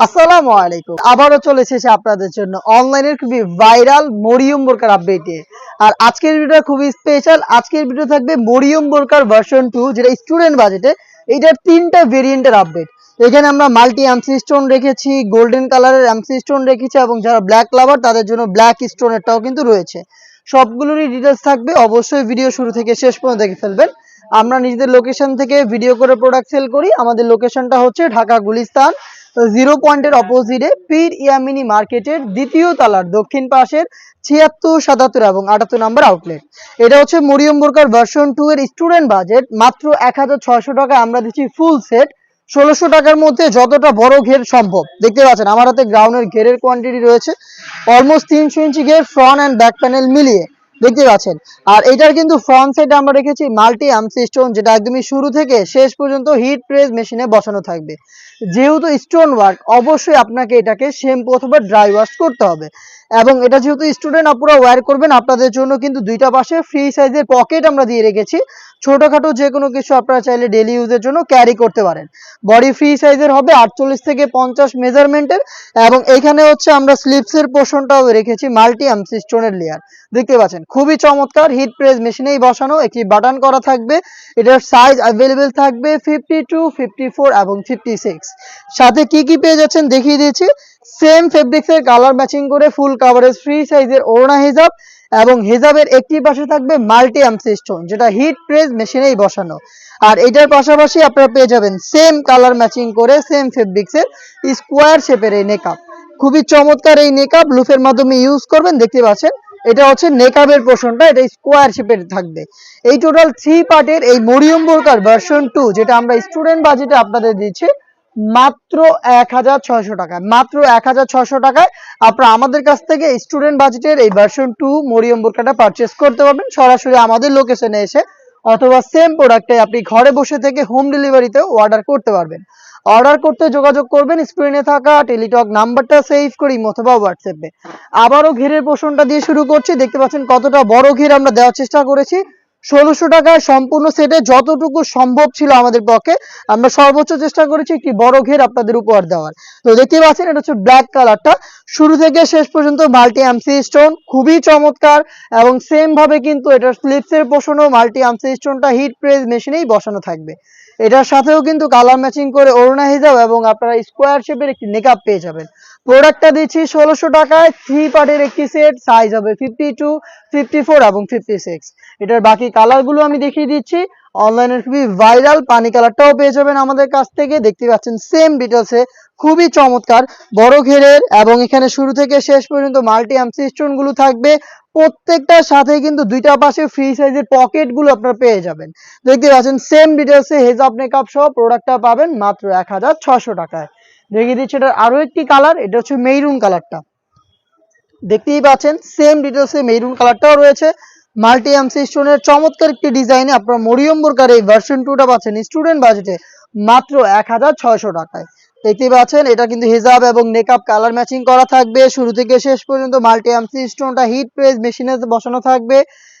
আসসালামু আলাইকুম। আবারও চলে এসেছে আপনাদের জন্য অনলাইনের খুবই ভাইরাল মরিয়ম বোরকার আপডেটে আর আজকের ভিডিওটা খুবই স্পেশাল আজকের ভিডিও থাকবে মরিয়ম বোরকার ভার্সন টু যেটা স্টুডেন্ট বাজেটে এটার তিনটা ভেরিয়েন্টের আপডেট এখানে আমরা মাল্টি এমসি স্টোন রেখেছি গোল্ডেন কালারের এমসি স্টোন রেখেছি এবং যারা ব্ল্যাক লাভার তাদের জন্য ব্ল্যাক স্টোনেরটাও কিন্তু রয়েছে। সবগুলোরই ডিটেলস থাকবে। অবশ্যই ভিডিও শুরু থেকে শেষ পর্যন্ত দেখে ফেলবেন। আমরা নিজেদের লোকেশন থেকে ভিডিও করে প্রোডাক্ট সেল করি। আমাদের লোকেশনটা হচ্ছে ঢাকা গুলিস্তান জিরো পয়েন্টের অপোজিটে পীর ইয়ামিনি মার্কেটের দ্বিতীয় তলার দক্ষিণ পাশের ছিয়াত্তর, সাতাত্তর এবং আটাত্তর নাম্বার আউটলেট এটা হচ্ছে মরিয়ম বোরকার ভার্সন টু এর স্টুডেন্ট বাজেট মাত্র এক হাজার ছয়শো টাকা আমরা দিচ্ছি ফুল সেট ষোলোশো টাকার মধ্যে যতটা বড় ঘের সম্ভব। দেখতে পাচ্ছেন, আমার হাতে গ্রাউন্ডের ঘেরের কোয়ান্টিটি রয়েছে। অলমোস্ট তিনশো ইঞ্চি ঘের ফ্রন্ট অ্যান্ড ব্যাক প্যানেল মিলিয়ে। দেখতে পাচ্ছেন। আর এটার কিন্তু ফ্রন্ট সাইড আমরা রেখেছি মাল্টি আমসি স্টোন যেটা একদমই শুরু থেকে শেষ পর্যন্ত হিট প্রেস মেশিনে বসানো থাকবে। যেহেতু স্টোন ওয়ার্ক অবশ্যই আপনাকে এটাকে শ্যাম্পু অথবা ড্রাই ওয়াশ করতে হবে। এবং এটা যেহেতু স্টুডেন্ট আপনারা ওয়্যার করবেন, আপনাদের জন্য কিন্তু দুইটা পাশে ফ্রি সাইজের পকেট আমরা দিয়ে রেখেছি। ছোটখাটো যে কোনো কিছু আপনারা চাইলে ডেলি ইউজের জন্য ক্যারি করতে পারেন। বডি ফ্রি সাইজের হবে আটচল্লিশ থেকে পঞ্চাশ মেজারমেন্টের এবং এখানে হচ্ছে আমরা স্লিপসের পোষণটাও রেখেছি মাল্টি এমসি স্টোনের লেয়ার দেখতে পাচ্ছেন, খুবই চমৎকার হিট প্রেস মেশিনেই বসানো, একটি বাটন করা থাকবে, এটার সাইজ অ্যাভেলেবেল থাকবে ফিফটি টু ফিফটি ফোর এবং ফিফটি সিক্স সাথে কি কি পেয়ে যাচ্ছেন দেখিয়ে দিয়েছি সেম ফেব্রিক্সের কালার ম্যাচিং করে ফুল কাভারেজ ফ্রি সাইজের ওড়না হিজাব এবং হিজাবের একটি পাশে থাকবে মাল্টি এমসি স্টোন যেটা হিট প্রেস মেশিনেই বসানো। আর এটার পাশাপাশি আপনারা পেয়ে যাবেন সেম কালার ম্যাচিং করে সেম ফেব্রিক্সের স্কোয়ার শেপের এই নেকআপ খুবই চমৎকার এই নেকআপ লুফের মাধ্যমে ইউজ করবেন, দেখতে পাচ্ছেন? এটা হচ্ছে নেকাবের পোর্শনটা এটা স্কোয়ার শেপের থাকবে। এই টোটাল থ্রি পার্টের এই মরিয়ম বোরকার ভার্সন টু যেটা আমরা স্টুডেন্ট বাজেটে আপনাদের দিচ্ছি মাত্র এক হাজার ছয়শো টাকায়, মাত্র এক হাজার ছয়শো টাকায় আপনারা আমাদের কাছ থেকে স্টুডেন্ট বাজেটের এই ভার্সন টু মরিয়ম বোরকাটা পারচেস করতে পারবেন। সরাসরি আমাদের লোকেশনে এসে অথবা সেম প্রোডাক্টে আপনি ঘরে বসে থেকে হোম ডেলিভারিতেও অর্ডার করতে পারবেন। অর্ডার করতে যোগাযোগ করবেন স্ক্রিনে থাকা টেলিটক নাম্বারটা সেভ করি অথবা হোয়াটসঅ্যাপে আবারও ঘেরের পোষণটা দিয়ে শুরু করছি, দেখতে পাচ্ছেন কতটা বড় ঘের আমরা দেওয়ার চেষ্টা করেছি। ষোলোশো টাকায় সম্পূর্ণ সেটে যতটুকু সম্ভব ছিল আমাদের পক্ষে, আমরা সর্বোচ্চ চেষ্টা করেছি একটি বড় ঘের আপনাদের উপহার দেওয়ার। তো দেখতে পাচ্ছেন, এটা হচ্ছে ব্ল্যাক কালারটা শুরু থেকে শেষ পর্যন্ত মাল্টি আমসি স্টোন খুবই চমৎকার এবং সেম ভাবে কিন্তু এটার স্লিপসের পোষণও মাল্টি আমসি স্টোনটা হিট প্রেস মেশিনেই বসানো থাকবে। এটার সাথেও কিন্তু কালার ম্যাচিং করে অরুণা হিজাব এবং আপনারা স্কোয়ার শেপের একটি মেকআপ পেয়ে যাবেন। প্রোডাক্টটা দিচ্ছি ষোলোশো টাকায় থ্রি পার্টের একটি সেট সাইজ হবে ফিফটি টু এবং ফিফটি এটার বাকি কালারগুলো আমি দেখিয়ে দিচ্ছি। অনলাইনের খুবই ভাইরাল পানি কালারটাও পেয়ে যাবেন আমাদের কাছ থেকে। দেখতে পাচ্ছেন সেম ডিটেলসে খুবই চমৎকার, বড় ঘেরের এবং এখানে শুরু থেকে শেষ পর্যন্ত মাল্টি এমসি স্টোনগুলো থাকবে। প্রত্যেকটার সাথে কিন্তু দুইটা পাশে ফ্রি সাইজের পকেটগুলো আপনারা পেয়ে যাবেন। দেখতে পাচ্ছেন সেম ডিটেলসে হেজাব মেকআপ সহ প্রোডাক্টটা পাবেন মাত্র এক হাজার ছশো টাকায়। দেখিয়ে দিচ্ছি এটার আরও একটি কালার এটা হচ্ছে মেরুন কালারটা দেখতেই পাচ্ছেন সেম ডিটেলসে মেরুন কালারটাও রয়েছে। মাল্টি এমসি স্টোনের চমৎকার একটি ডিজাইনে আপনারা মরিয়ম বোরকার এই ভার্সন টুটা পাচ্ছেন স্টুডেন্ট বাজেটে মাত্র এক হাজার ছয়শো টাকায়। দেখতেই পাচ্ছেন, এটা কিন্তু হিজাব এবং মেকআপ কালার ম্যাচিং করা থাকবে। শুরু থেকে শেষ পর্যন্ত মাল্টি এমসি স্টোনটা হিট প্রেস মেশিনে বসানো থাকবে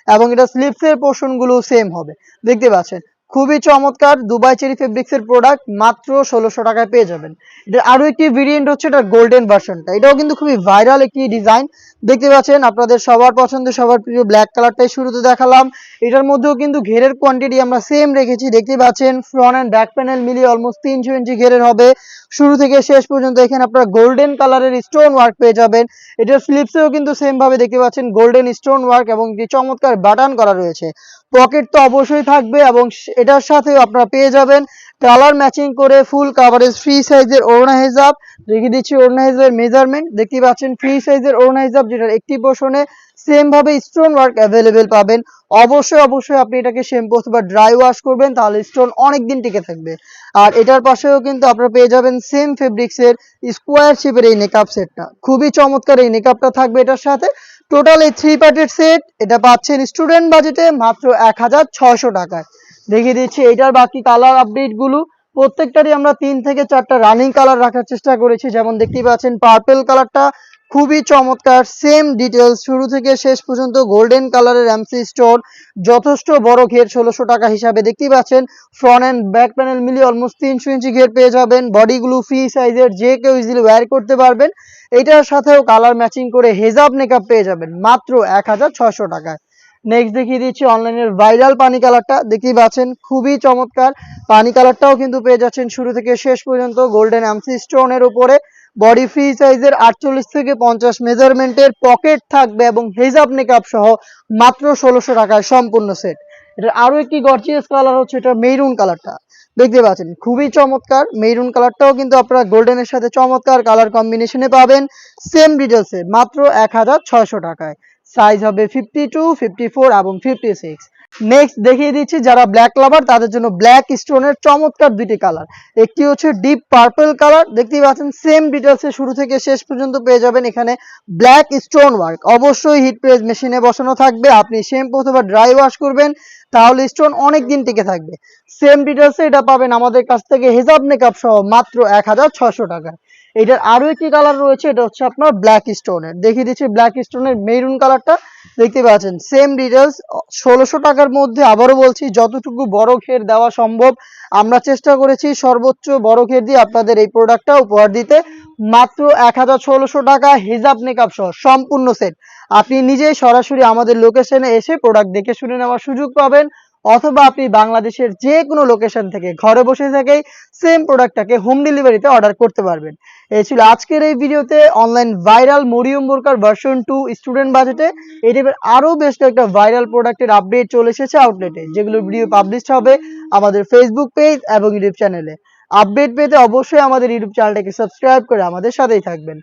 এবং এটা স্লিপসের পোর্শনগুলো সেম হবে। দেখতে পাচ্ছেন, খুবই চমৎকার দুবাই চেরি ফেব্রিক্স এর প্রোডাক্ট মাত্র ষোলোশো টাকায় পেয়ে যাবেন। এটা আরও একটি ভেরিয়েন্ট হচ্ছে এটা গোল্ডেন ভার্সনটা এটাও কিন্তু খুবই ভাইরাল একটি ডিজাইন দেখতে পাচ্ছেন, আপনাদের সবার পছন্দের, সবার প্রিয় ব্ল্যাক কালারটাই শুরুতে দেখালাম। এটার মধ্যেও কিন্তু ঘেরের কোয়ান্টিটি আমরা সেম রেখেছি। দেখতে পাচ্ছেন ফ্রন্ট অ্যান্ড ব্যাক প্যানেল মিলিয়ে অলমোস্ট তিনশো ইঞ্চি ঘেরের হবে। শুরু থেকে শেষ পর্যন্ত এখানে আপনারা গোল্ডেন কালারের স্টোন ওয়ার্ক পেয়ে যাবেন। এটার স্লিপসেও কিন্তু সেম ভাবে দেখতে পাচ্ছেন গোল্ডেন স্টোন ওয়ার্ক এবং যে চমৎকার বাটান করা রয়েছে। পকেট তো অবশ্যই থাকবে এবং এটার সাথেও আপনারা পেয়ে যাবেন। কালার ম্যাচিং করে ফুল কাভারেজ ফ্রি সাইজের ওড়না হিজাব, দেখিয়ে দিচ্ছি ওড়না হিজাবের মেজারমেন্ট দেখতে পাচ্ছেন ফ্রি সাইজের ওড়না হিজাব যেটার একটি পোর্শনে সেম ভাবে স্টোন ওয়ার্ক অ্যাভেলেবেল পাবেন। অবশ্যই অবশ্যই আপনি এটাকে শ্যাম্পু অথবা ড্রাই ওয়াশ করবেন, তাহলে স্টোন অনেক দিন টিকে থাকবে। আর এটার পাশেও কিন্তু আপনারা পেয়ে যাবেন সেম ফেব্রিক্সের স্কোয়ার শেপের এই নেকআপ সেটটা খুবই চমৎকার এই নেকআপটা থাকবে এটার সাথে। টোটাল এই থ্রি পার্টের সেট এটা পাচ্ছেন স্টুডেন্ট বাজেটে মাত্র এক হাজার ছয়শো টাকায়। দেখিয়ে দিচ্ছি এটার বাকি কালার আপডেটগুলো প্রত্যেকটারই আমরা তিন থেকে চারটা রানিং কালার রাখার চেষ্টা করেছি। যেমন দেখতেই পাচ্ছেন পার্পেল কালারটা খুবই চমৎকার সেম ডিটেলস শুরু থেকে শেষ পর্যন্ত গোল্ডেন কালারের এমসি স্টোন যথেষ্ট বড় ঘের, ষোলোশো টাকা হিসাবে। দেখতেই পাচ্ছেন ফ্রন্ট অ্যান্ড ব্যাক প্যানেল মিলিয়ে অলমোস্ট তিনশো ইঞ্চি ঘের পেয়ে যাবেন। বডিগুলো ফ্রি সাইজের যে কেউ ইজিলি ওয়্যার করতে পারবেন। এটার সাথেও কালার ম্যাচিং করে হেজাব মেকআপ পেয়ে যাবেন, মাত্র এক হাজার ছশো টাকায়। নেক্সট দেখিয়ে দিচ্ছি অনলাইনের ভাইরাল পানি কালারটা দেখতেই পাচ্ছেন, খুবই চমৎকার। পানি কালারটাও কিন্তু পেয়ে যাচ্ছেন শুরু থেকে শেষ পর্যন্ত গোল্ডেন এমসি স্টোনের উপরে। বডি ফ্রি সাইজের আটচল্লিশ থেকে পঞ্চাশ মেজারমেন্টের পকেট থাকবে এবং হেজাব মেকআপ সহ মাত্র ষোলোশো টাকায় সম্পূর্ণ সেট এটার আরও একটি গর্জিয়াস কালার হচ্ছে এটা মেরুন কালারটা দেখতে পাচ্ছেন, খুবই চমৎকার। মেরুন কালারটাও কিন্তু আপনারা গোল্ডেনের সাথে চমৎকার কালার কম্বিনেশনে পাবেন। সেম ডিটেলসে মাত্র এক হাজার ছয়শো টাকায়। সাইজ হবে ফিফটি টু ফিফটি ফোর এবং ফিফটি সিক্স নেক্সট দেখিয়ে দিচ্ছি যারা ব্ল্যাক লাভার তাদের জন্য ব্ল্যাক স্টোনের চমৎকার দুটি কালার একটি হচ্ছে ডিপ পার্পল কালার দেখতেই পাচ্ছেন সেম ডিটেলসে শুরু থেকে শেষ পর্যন্ত পেয়ে যাবেন এখানে ব্ল্যাক স্টোন ওয়ার্ক অবশ্যই হিট প্রেস মেশিনে বসানো থাকবে, আপনি শ্যাম্পু অথবা ড্রাই ওয়াশ করবেন, তাহলে স্টোন অনেক দিন টিকে থাকবে। সেম ডিটেলসে এটা পাবেন আমাদের কাছ থেকে হেজাব মেকআপ সহ মাত্র এক হাজার ছশো এটার আরও একটি কালার রয়েছে, এটা হচ্ছে আপনার ব্ল্যাক স্টোনের দেখিয়ে দিচ্ছি ব্ল্যাক স্টোনের মেরুন কালারটা দেখতে পাচ্ছেন সেম ডিটেলস ষোলোশো টাকার মধ্যে আবারও বলছি, যতটুকু বড় ঘের দেওয়া সম্ভব, আমরা চেষ্টা করেছি সর্বোচ্চ বড় ঘের দিয়ে আপনাদের এই প্রোডাক্টটা উপহার দিতে। মাত্র এক হাজার ষোলোশো টাকা হিজাব মেকআপ সহ সম্পূর্ণ সেট আপনি নিজেই সরাসরি আমাদের লোকেশনে এসে প্রোডাক্ট দেখে শুনে নেওয়ার সুযোগ পাবেন। অথবা আপনি বাংলাদেশের যে কোনো লোকেশন থেকে ঘরে বসে থেকেই সেম প্রোডাক্টটাকে হোম ডেলিভারিতে অর্ডার করতে পারবেন। এই ছিল আজকের এই ভিডিওতে অনলাইন ভাইরাল মরিয়ম বোরকার ভার্সন টু স্টুডেন্ট বাজেটে এই টাইপের আরও বেশ কয়েকটা ভাইরাল প্রোডাক্টের আপডেট চলে এসেছে আউটলেটে যেগুলো ভিডিও পাবলিশ হবে আমাদের ফেসবুক পেজ এবং ইউটিউব চ্যানেলে আপডেট পেতে অবশ্যই আমাদের ইউটিউব চ্যানেলটাকে সাবস্ক্রাইব করে আমাদের সাথেই থাকবেন।